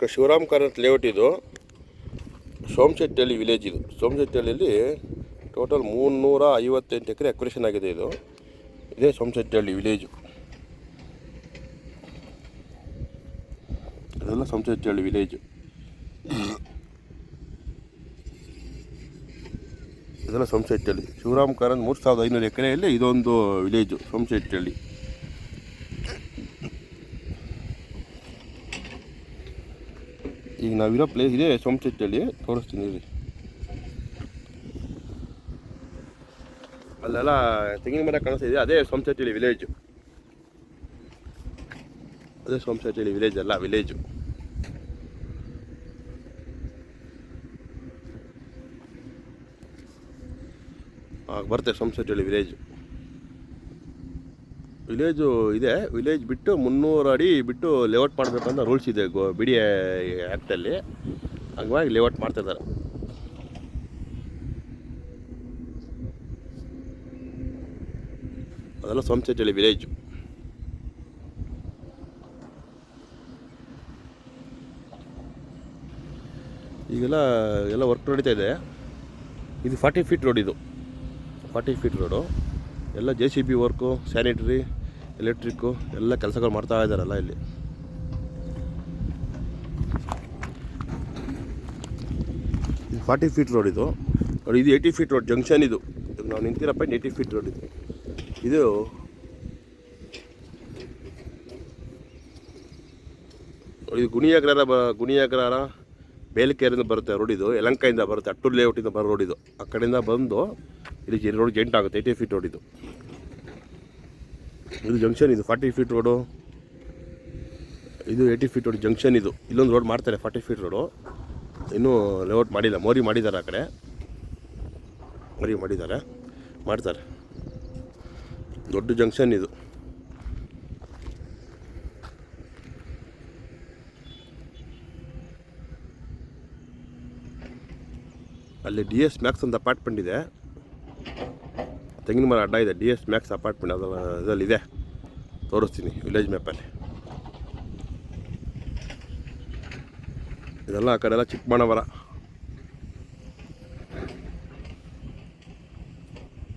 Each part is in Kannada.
ಕ- ಶಿವರಾಮ್ ಕಾರಂತ್ ಲೇಔಟ್ ಇದು. ಸೋಮಶೆಟ್ಟಿಹಳ್ಳಿ ವಿಲೇಜ್ ಇದು. ಸೋಮಶೆಟ್ಟಿಹಳ್ಳಿಯಲ್ಲಿ ಟೋಟಲ್ ಮುನ್ನೂರ ಐವತ್ತೆಂಟು ಎಕರೆ ಅಕ್ವಿರೇಷನ್ ಆಗಿದೆ ಇದು. ಇದೇ ಸೋಮಶೆಟ್ಟಿಹಳ್ಳಿ ವಿಲೇಜು ಇದೆಲ್ಲ ಸೋಮಶೆಟ್ಟಿಹಳ್ಳಿ ವಿಲೇಜು ಇದೆಲ್ಲ ಸೋಮಶೆಟ್ಟಿಹಳ್ಳಿ. ಶಿವರಾಮ್ ಕಾರಂತ್ ಮೂರು ಸಾವಿರದ ಐನೂರು ಎಕರೆಯಲ್ಲಿ ಇದೊಂದು ವಿಲೇಜು ಸೋಮಶೆಟ್ಟಿಹಳ್ಳಿ. ಈಗ ನಾವಿರೋ ಪ್ಲೇಸ್ ಇದೆ ಸೋಮಶೆಟ್ಟಿಹಳ್ಳಿ ತೋರಿಸ್ತೀನಿ ರೀ ಅಲ್ಲೆಲ್ಲ ತೆಂಗಿನ ಮರ ಕಾಣಿಸ್ತಿದೆ ಅದೇ ಸೋಮಶೆಟ್ಟಿಹಳ್ಳಿ ವಿಲೇಜು ಅದೇ ಸೋಮಶೆಟ್ಟಿಹಳ್ಳಿ ವಿಲೇಜ್ ಅಲ್ಲ ವಿಲೇಜು ಆಗ ಬರ್ತೇವೆ ಸೋಮಶೆಟ್ಟಿಹಳ್ಳಿ ವಿಲೇಜು ವಿಲೇಜು ಇದೆ. ವಿಲೇಜ್ ಬಿಟ್ಟು ಮುನ್ನೂರು ಅಡಿ ಬಿಟ್ಟು ಲೇಔಟ್ ಮಾಡಬೇಕಂತ ರೂಲ್ಸ್ ಇದೆ ಗೋ, ಬಿಡಿ ಆ್ಯಕ್ಟಲ್ಲಿ ಹಂಗಾಗಿ ಲೇಔಟ್ ಮಾಡ್ತಿದ್ದಾರೆ ಅದೆಲ್ಲ ಸೋಮಶೆಟ್ಟಿಹಳ್ಳಿ ವಿಲೇಜು ಈಗೆಲ್ಲ, ಎಲ್ಲ ವರ್ಕ್ ನಡೀತಾ ಇದೆ. ಇದು ಫಾರ್ಟಿ ಫೀಟ್ ರೋಡ್ ಇದು. ಫಾರ್ಟಿ ಫೀಟ್ ರೋಡು ಎಲ್ಲ J C B work sanitary electric ಎಲ್ಲ ಕೆಲಸಗಳು ಮಾಡ್ತಾ ಇದ್ದಾರಲ್ಲ ಇಲ್ಲಿ. ಇದು ಫಾರ್ಟಿ ಫೀಟ್ ರೋಡ್ ಇದು. ಇದು ಏಯ್ಟಿ ಫೀಟ್ ರೋಡ್, ಜಂಕ್ಷನ್ ಇದು. ನಾವು ನಿಂತಿರಪ್ಪ ಏಯ್ಟಿ ಫೀಟ್ ರೋಡ್ ಇದು. ಇದು ಇದು ಗುಣಿಯಾಗ್ರಾರ ಬ, ಗುಣಿಯಾಗ್ರಾರ ಬೇಲ್ಕೆರೆಯಿಂದ ಬರುತ್ತೆ ರೋಡ್ ಇದು. ಯಲಂಕಾಯಿಂದ ಬರುತ್ತೆ, ಅಟ್ಟೂರು ಲೇಔಟಿಂದ ಬರೋ ರೋಡ್ ಇದು. ಆ ಕಡೆಯಿಂದ ಬಂದು, ಇಲ್ಲಿ ರೋಡ್ ಜೆಂಟ್ ಆಗುತ್ತೆ, ಏಯ್ಟಿ ಫೀಟ್ ರೋಡ್ ಇದು. ಇದು ಜಂಕ್ಷನ್, ಇದು ಫಾರ್ಟಿ ಫೀಟ್ ರೋಡು. ಇದು ಏಯ್ಟಿ ಫೀಟ್ ರೋಡ್ ಜಂಕ್ಷನ್ ಇದು. ಇಲ್ಲೊಂದು ರೋಡ್ ಮಾಡ್ತಾರೆ, ಫಾರ್ಟಿ ಫೀಟ್ ರೋಡು. ಇನ್ನೂ ಲೇಔಟ್ ಮಾಡಿಲ್ಲ, ಮೋರಿ ಮಾಡಿದ್ದಾರೆ ಆ ಕಡೆ. ಮೋರಿ ಮಾಡಿದ್ದಾರೆ, ಮಾಡ್ತಾರೆ. ದೊಡ್ಡ ಜಂಕ್ಷನ್ ಇದು. ಅಲ್ಲಿ ಡಿ ಎಸ್ ಮ್ಯಾಕ್ಸ್ ಅಂತ ಅಪಾರ್ಟ್ಮೆಂಟ್ ಇದೆ ತೆಂಗಿನ ಮರ ಅಡ್ಡ ಇದೆ. ಡಿ ಎಸ್ ಮ್ಯಾಕ್ಸ್ ಅಪಾರ್ಟ್ಮೆಂಟ್ ಅದಲ್ಲ ಇದರಲ್ಲಿದೆ ತೋರಿಸ್ತೀನಿ ವಿಲೇಜ್ ಮ್ಯಾಪಲ್ಲಿ ಇದೆಲ್ಲ ಆ ಕಡೆ ಎಲ್ಲ ಚಿಕ್ಕಬಳ್ಳಾಪುರ.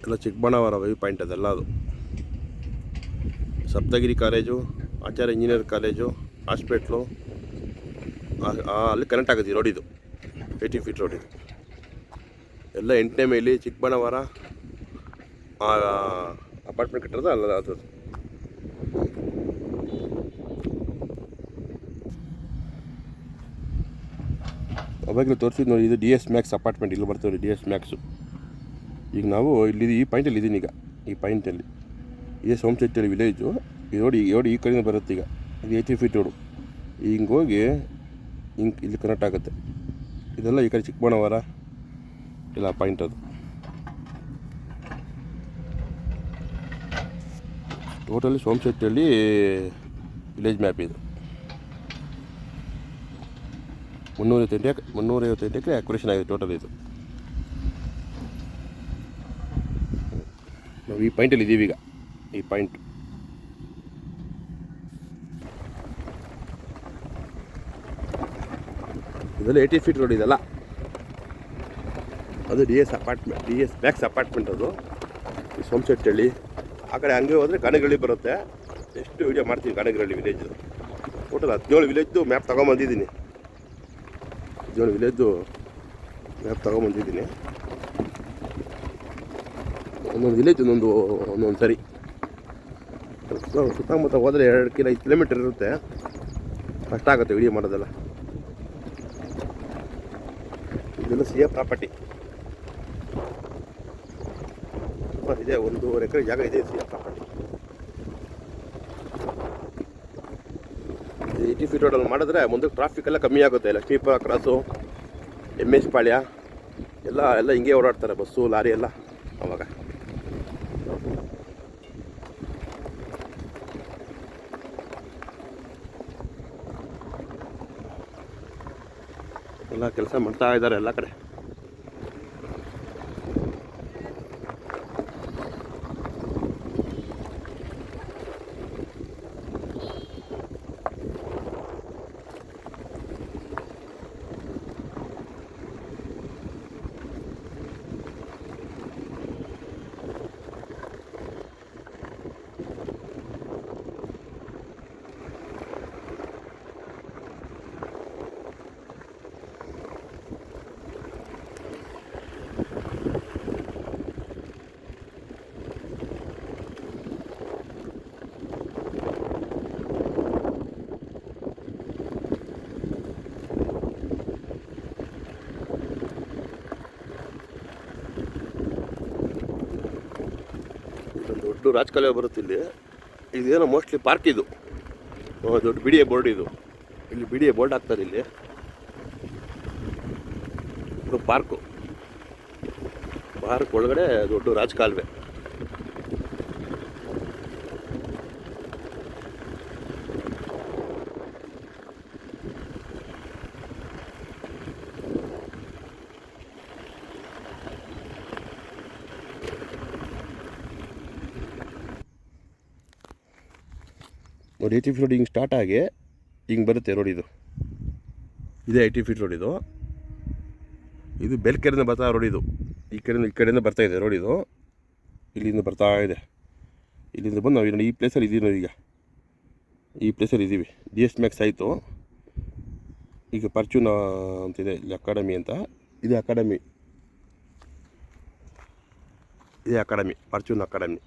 ಎಲ್ಲ ಚಿಕ್ಕಬಳ್ಳಾಪುರ ವ್ಯೂ ಪಾಯಿಂಟ್ ಅದೆಲ್ಲ ಅದು. Saptagiri college, Acharya engineer college, hospital. ಅಲ್ಲಿ ಕನೆಕ್ಟ್ ಆಗುತ್ತೆ ರೋಡಿದು ರೋಡ್ ಏಯ್ಟಿ ಫೀಟ್ ರೋಡಿದು ಎಲ್ಲ ಎಂಟನೇ ಮೈಲಿ ಚಿಕ್ಕಬಳ್ಳಾಪುರ ಅಪಾರ್ಟ್ಮೆಂಟ್ ಕಟ್ಟಿರೋದು ಅಲ್ಲ, ಅದು. ಅವಾಗಲೂ ತೋರಿಸಿದ್ದು ನೋಡಿ, ಇದು ಡಿ ಎಸ್ ಮ್ಯಾಕ್ಸ್ ಅಪಾರ್ಟ್ಮೆಂಟ್ ಇಲ್ಲಿ ಬರ್ತೇವೆ ಡಿ ಎಸ್ ಮ್ಯಾಕ್ಸು ಈಗ ನಾವು ಇಲ್ಲಿ ಈ ಪಾಯಿಂಟಲ್ಲಿ ಇದ್ದೀನಿ ಈಗ, ಈ ಪಾಯಿಂಟಲ್ಲಿ ಇದೇ ಸೋಮಶೆಟ್ಟಿಯಲ್ಲಿ ವಿಲೇಜು ಇದು ನೋಡಿ ರೋಡ್ ಈ ಕಡೆಯಿಂದ ಬರುತ್ತೆ ಈಗ. ಇದು ಏಯ್ಟಿ ಫೀಟ್ ರೋಡು ಹಿಂಗೆ ಹೋಗಿ, ಹಿಂಗೆ ಇಲ್ಲಿ ಕನೆಕ್ಟ್ ಆಗುತ್ತೆ. ಇದೆಲ್ಲ ಈ ಕಡೆ ಚಿಕ್ಕಬಣ್ಣವರ ಇಲ್ಲ ಪಾಯಿಂಟ್ ಅದು. ಟೋಟಲಿ ಸೋಮಶೆಟ್ಟಿಯಲ್ಲಿ ವಿಲೇಜ್ ಮ್ಯಾಪ್ ಇದು ಮುನ್ನೂರೈವತ್ತೆಂಟು ಎಕ್ ಮುನ್ನೂರೈವತ್ತೆಂಟು ಎಕರೆ ಆಕ್ಯುರೇಷನ್ ಆಗಿದೆ ಟೋಟಲ್ ಇದು ನಾವು ಈ ಪಾಯಿಂಟಲ್ಲಿ ಇದ್ದೀವಿ ಈಗ ಈ ಪಾಯಿಂಟ್ ಇದರಲ್ಲಿ ಏಯ್ಟಿ ಫೀಟ್ ರೋಡ್ ಇದೆಲ್ಲ ಅದು D S apartment D S Max apartment ಅದು. ಈ ಸೋಮಶೆಟ್ಟಳ್ಳಿ ಆ ಕಡೆ ಹಂಗೆ ಹೋದರೆ ಗಾಣಗಳ್ಳಿ ಬರುತ್ತೆ. ಎಷ್ಟು ವೀಡಿಯೋ ಮಾಡ್ತೀವಿ ಗಾಣಗಳ್ಳಿ ವಿಲೇಜ್ ಟೋಟಲ್ ಹದಿನೇಳು ವಿಲೇಜ್ದು ಮ್ಯಾಪ್ ತೊಗೊಂಬಂದಿದ್ದೀನಿ. ಹದಿನೇಳು ವಿಲೇಜ್ದು ಮ್ಯಾಪ್ ತೊಗೊಂಬಂದಿದ್ದೀನಿ. ಒಂದೊಂದು ವಿಲೇಜ್ ಒಂದೊಂದು ಒಂದೊಂದು ಸರಿ. ಸುತ್ತಮುತ್ತ ಹೋದರೆ ಎರಡು ಕಿಲೋ, ಐದು ಕಿಲೋಮೀಟರ್ ಇರುತ್ತೆ. ಕಷ್ಟ ಆಗುತ್ತೆ ವಿಡಿಯೋ ಮಾಡೋದೆಲ್ಲ. ಇದೆಲ್ಲ ಸಿ ಎ ಪ್ರಾಪರ್ಟಿ. ಇದೆ ಒಂದೂವರೆ ಎಕರೆ ಜಾಗ ಇದೆ ಸಿ ಪ್ರಾಪರ್ಟಿ ಏಯ್ಟಿ ಫೀಟ್ ರೋಡಲ್ಲಿ ಮಾಡಿದ್ರೆ ಮುಂದೆ ಟ್ರಾಫಿಕ್ ಎಲ್ಲ ಕಮ್ಮಿ ಆಗುತ್ತೆ Lakshmipura cross M S Palya, ಎಲ್ಲ ಎಲ್ಲ ಹಿಂಗೆ ಓಡಾಡ್ತಾರೆ ಬಸ್ಸು, ಲಾರಿ ಎಲ್ಲ ಅವಾಗ. ಎಲ್ಲ ಕೆಲಸ ಮಾಡ್ತಾ ಇದ್ದಾರೆ ಎಲ್ಲ ಕಡೆ ದೊಡ್ಡ ರಾಜಕಾಲುವೆ ಬರುತ್ತೆ ಇಲ್ಲಿ. ಇದೇನೋ ಮೋಸ್ಟ್ಲಿ ಪಾರ್ಕ್ ಇದು. ದೊಡ್ಡ ಬಿಡಿಯ ಬೋರ್ಡ್ ಇದು. ಇಲ್ಲಿ ಬಿಡಿಯ ಬೋರ್ಡ್ ಹಾಕ್ತಾರೆ ಇಲ್ಲಿ. ಇದು ಪಾರ್ಕು ಪಾರ್ಕ್ ಒಳಗಡೆ ದೊಡ್ಡ ರಾಜಕಾಲುವೆ. ನೋಡಿ ಏಯ್ಟಿ ಫೀಟ್ ರೋಡ್ ಹಿಂಗೆ ಸ್ಟಾರ್ಟ್ ಆಗಿ ಹಿಂಗೆ ಬರುತ್ತೆ ರೋಡ್ ಇದು. ಇದೇ ಏಯ್ಟಿ ಫೀಟ್ ರೋಡ್ ಇದು. ಇದು ಬೆಲ್ಕೆರೆಯಿಂದ ಬರ್ತಾ ರೋಡ್ ಇದು. ಈ ಕಡೆಯಿಂದ ಈ ಕಡೆಯಿಂದ ಬರ್ತಾ ಇದೆ ರೋಡ್ ಇದು. ಇಲ್ಲಿಂದ ಬರ್ತಾ ಇದೆ. ಇಲ್ಲಿಂದ ಬಂದು ನಾವು ಈ ಪ್ಲೇಸಲ್ಲಿ ಇದ್ದೀವಿ ನಾವು ಈಗ. ಈ ಪ್ಲೇಸಲ್ಲಿ ಇದ್ದೀವಿ. ಡಿ ಎಸ್ ಮ್ಯಾಕ್ಸ್ ಆಯಿತು. ಈಗ ಪರ್ಚೂನ್ ಅಂತಿದೆ ಇಲ್ಲಿ ಅಕಾಡೆಮಿ ಅಂತ. ಇದು ಅಕಾಡೆಮಿ ಇದೇ ಅಕಾಡೆಮಿ ಪರ್ಚೂನ್ ಅಕಾಡೆಮಿ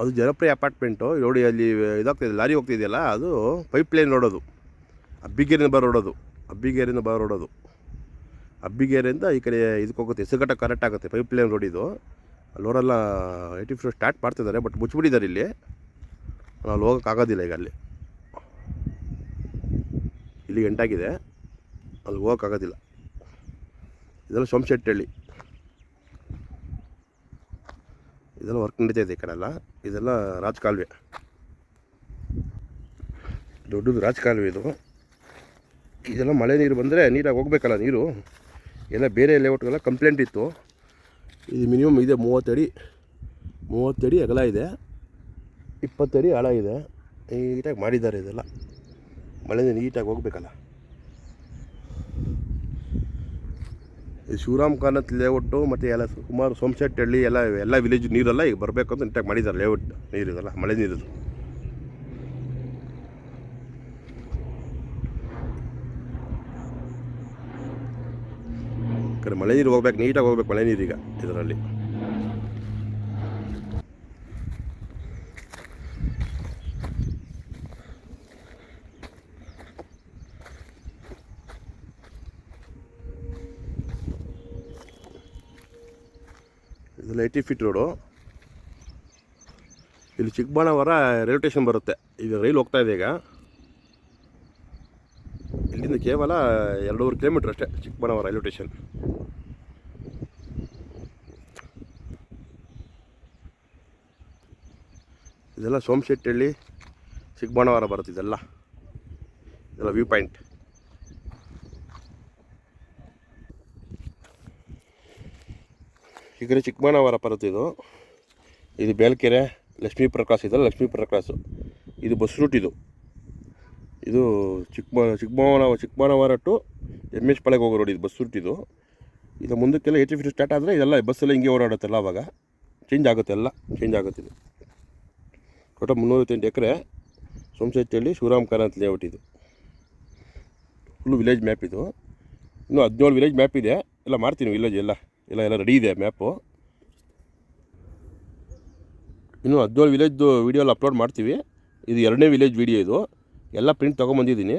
ಅದು ಜನಪ್ರಿಯ ಅಪಾರ್ಟ್ಮೆಂಟು. ನೋಡಿ, ಅಲ್ಲಿ ಇದಾಗ್ತಿದೆ, ಲಾರಿ ಹೋಗ್ತಿದೆಯಲ್ಲ, ಅದು ಪೈಪ್ ಲೈನ್ ನೋಡೋದು ಅಬ್ಬಿಗೆರೆಯಿಂದ ಬರೋ ರೋಡದು. ಅಬ್ಬಿಗೇರಿನ ಬರೋ ರೋಡದು. ಅಬ್ಬಿಗೇರಿಯಿಂದ ಈ ಕಡೆ ಇದಕ್ಕೆ ಹೋಗುತ್ತೆ. ಹೆಸರುಘಟ್ಟ ಕರೆಕ್ಟ್ ಆಗುತ್ತೆ ಪೈಪ್ ಲೈನ್ ಇದು. ಅಲ್ಲಿ ರೋಡೆಲ್ಲ ಏಯ್ಟಿ ಫೋರ್ ಸ್ಟಾರ್ಟ್ ಮಾಡ್ತಿದ್ದಾರೆ, ಬಟ್ ಮುಚ್ಚಿಬಿಟ್ಟಿದ್ದಾರೆ ಇಲ್ಲಿ. ಅಲ್ಲಿ ಹೋಗೋಕ್ಕಾಗೋದಿಲ್ಲ ಈಗ ಅಲ್ಲಿ. ಇಲ್ಲಿ ಎಂಟಾಗಿದೆ. ಅಲ್ಲಿ ಹೋಗೋಕ್ಕಾಗೋದಿಲ್ಲ ಇದೆಲ್ಲ ಸೋಮಶೆಟ್ಟಹಳ್ಳಿ ಇದೆಲ್ಲ ವರ್ಕ್ ನಡೀತಾ ಇದೆ ಈ ಕಡೆ ಎಲ್ಲ. ಇದೆಲ್ಲ ರಾಜಕಾಲುವೆ. ದೊಡ್ಡದು ರಾಜಕಾಲುವೆ ಇದು. ಇದೆಲ್ಲ ಮಳೆ ನೀರು ಬಂದರೆ ನೀರಾಗಿ ಹೋಗ್ಬೇಕಲ್ಲ ನೀರು. ಎಲ್ಲ ಬೇರೆ ಲೇಔಟ್ಗೆಲ್ಲ ಕಂಪ್ಲೇಂಟ್ ಇತ್ತು. ಇದು ಮಿನಿಮಮ್ ಇದೆ ಮೂವತ್ತಡಿ ಮೂವತ್ತಡಿ ಅಗಲ ಇದೆ. ಇಪ್ಪತ್ತಡಿ ಆಳ ಇದೆ. ನೀಟಾಗಿ ಮಾಡಿದ್ದಾರೆ ಇದೆಲ್ಲ. ಮಳೆ ನೀಟಾಗಿ ಹೋಗ್ಬೇಕಲ್ಲ. ಶಿವರಾಮ್ ಕಾನತ್ ಲೇಔಟು ಮತ್ತು ಎಲ್ಲ ಸುಮಾರು ಸೋಮಶೆಟ್ಟಹಳ್ಳಿ ಎಲ್ಲ ಎಲ್ಲ ವಿಲೇಜ್ ನೀರೆಲ್ಲ ಈಗ ಬರಬೇಕು ಅಂತ ನೀಟಾಗಿ ಮಾಡಿದ್ದಾರೆ ಲೇಔಟ್ ನೀರು ಇದೆಲ್ಲ, ಮಳೆ ನೀರು ಕರೆ ಮಳೆ ನೀರು ಹೋಗ್ಬೇಕು, ನೀಟಾಗಿ ಹೋಗ್ಬೇಕು ಮಳೆ ನೀರೀಗ ಇದರಲ್ಲಿ. ಇದೆಲ್ಲ ಏಯ್ಟಿ ಫೀಟ್ ರೋಡು ಇಲ್ಲಿ ಚಿಕ್ಕಬಾಣವರ ರೈಲ್ವೆ ಸ್ಟೇಷನ್ ಬರುತ್ತೆ. ಇದು ರೈಲ್ ಹೋಗ್ತಾ ಇದೆ ಈಗ. ಇಲ್ಲಿಂದ ಕೇವಲ ಎರಡೂವರೆ ಕಿಲೋಮೀಟ್ರ್ ಅಷ್ಟೇ ಚಿಕ್ಕಬಳ್ಳಾವರ ರೈಲ್ವೆ ಸ್ಟೇಷನ್ ಇದೆಲ್ಲ ಸೋಮಶೆಟ್ಟಹಳ್ಳಿ ಚಿಕ್ಕಬಳ್ಳಾವರ ಬರುತ್ತೆ ಇದೆಲ್ಲ. ಇದೆಲ್ಲ ವ್ಯೂ ಪಾಯಿಂಟ್ ಈ ಕಡೆ ಪರ್ವತ ಇದು. ಇದು ಬೇಲ್ಕೆರೆ ಲಕ್ಷ್ಮೀ ಪ್ರಕಾಶ್ ಇದೆ ಲಕ್ಷ್ಮೀ ಪ್ರಕಾಶ್ ಇದು ಬಸ್ ರೂಟ್ ಇದು. ಇದು ಚಿಕ್ಕಮ Chikkaballapur Chikkaballapur to M H ಪಾಳೆಗೆ ಹೋಗೋ ರೋಡ್ ಇದು ಬಸ್ ರೂಟ್ ಇದು. ಇದು ಮುಂದಕ್ಕೆಲ್ಲ ಎಚ್ ಎಫ್ ಸ್ಟಾರ್ಟ್ ಆದರೆ ಇದೆಲ್ಲ ಬಸ್ಸೆಲ್ಲ ಹಿಂಗೆ ಓಡಾಡುತ್ತಲ್ಲ ಅವಾಗ. ಚೇಂಜ್ ಆಗುತ್ತೆ ಎಲ್ಲ ಚೇಂಜ್ ಆಗುತ್ತೆ ಇದು. ಮುನ್ನೂರೈವತ್ತೆಂಟು ಎಕರೆ ಸೋಮಶೆಟ್ಟಿಹಳ್ಳಿ ಶಿವರಾಮ್ ಕಾರಂತ್ ಲೇಔಟ್ ಇದು. ಫುಲ್ಲು ವಿಲೇಜ್ ಮ್ಯಾಪ್ ಇದು. ಇನ್ನೂ ಹದಿನೇಳು ವಿಲೇಜ್ ಮ್ಯಾಪ್ ಇದೆ. ಎಲ್ಲ ಮಾಡ್ತೀನಿ ವಿಲೇಜ್ ಎಲ್ಲ. ಎಲ್ಲ ಎಲ್ಲ ರೆಡಿ ಇದೆ ಮ್ಯಾಪು ಇನ್ನು ಹದಿನೇಳು ವಿಲೇಜ್ದು ವೀಡಿಯೋಲ್ಲಿ ಅಪ್ಲೋಡ್ ಮಾಡ್ತೀವಿ. ಇದು ಎರಡನೇ ವಿಲೇಜ್ ವೀಡಿಯೋ ಇದು. ಎಲ್ಲ ಪ್ರಿಂಟ್ ತೊಗೊಂಬಂದಿದ್ದೀನಿ.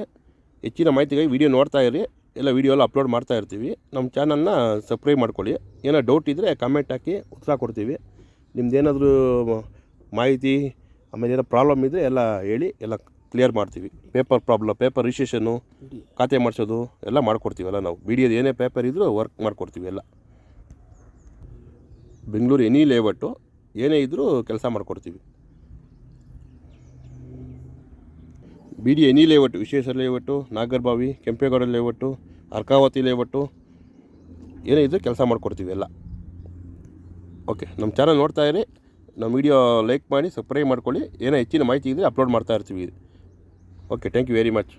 ಹೆಚ್ಚಿನ ಮಾಹಿತಿಗಾಗಿ ವೀಡಿಯೋ ನೋಡ್ತಾ ಇರಿ. ಎಲ್ಲ ವೀಡಿಯೋ ಎಲ್ಲ ಅಪ್ಲೋಡ್ ಮಾಡ್ತಾ ಇರ್ತೀವಿ. ನಮ್ಮ ಚಾನಲ್ನ ಸಬ್ಸ್ಕ್ರೈಬ್ ಮಾಡ್ಕೊಳ್ಳಿ. ಏನೋ ಡೌಟ್ ಇದ್ದರೆ ಕಮೆಂಟ್ ಹಾಕಿ ಉತ್ತರ ಕೊಡ್ತೀವಿ. ನಿಮ್ದೇನಾದರೂ ಮಾಹಿತಿ ಆಮೇಲೆ ಏನೋ ಪ್ರಾಬ್ಲಮ್ ಇದ್ದರೆ ಎಲ್ಲ ಹೇಳಿ ಎಲ್ಲ ಕ್ಲಿಯರ್ ಮಾಡ್ತೀವಿ. ಪೇಪರ್ ಪ್ರಾಬ್ಲಮ್ ಪೇಪರ್ ರಿಜಿಸ್ಟ್ರೇಷನು ಖಾತೆ ಮಾಡಿಸೋದು ಎಲ್ಲ ಮಾಡ್ಕೊಡ್ತೀವಲ್ಲ ನಾವು. ವೀಡಿಯೋದು ಏನೇ ಪೇಪರ್ ಇದ್ದರೂ ವರ್ಕ್ ಮಾಡ್ಕೊಡ್ತೀವಿ ಎಲ್ಲ. ಬೆಂಗಳೂರು ಎನಿ ಲೇಔಟು, ಏನೇ ಇದ್ದರೂ ಕೆಲಸ ಮಾಡಿಕೊಡ್ತೀವಿ. B D A layout, Vishweshwara layout, Nagarbhavi, Kempegowda layout, Arkavathy layout, ಏನೇ ಇದ್ದರೂ ಕೆಲಸ ಮಾಡಿಕೊಡ್ತೀವಿ ಎಲ್ಲ. ಓಕೆ, ನಮ್ಮ ಚಾನಲ್ ನೋಡ್ತಾ ಇರಿ, ನಮ್ಮ ವಿಡಿಯೋ ಲೈಕ್ ಮಾಡಿ, ಸಬ್ಸ್ಕ್ರೈಬ್ ಮಾಡ್ಕೊಳ್ಳಿ, ಏನೋ ಹೆಚ್ಚಿನ ಮಾಹಿತಿ ಇದ್ದರೆ ಅಪ್ಲೋಡ್ ಮಾಡ್ತಾ ಇರ್ತೀವಿ. Okay thank you very much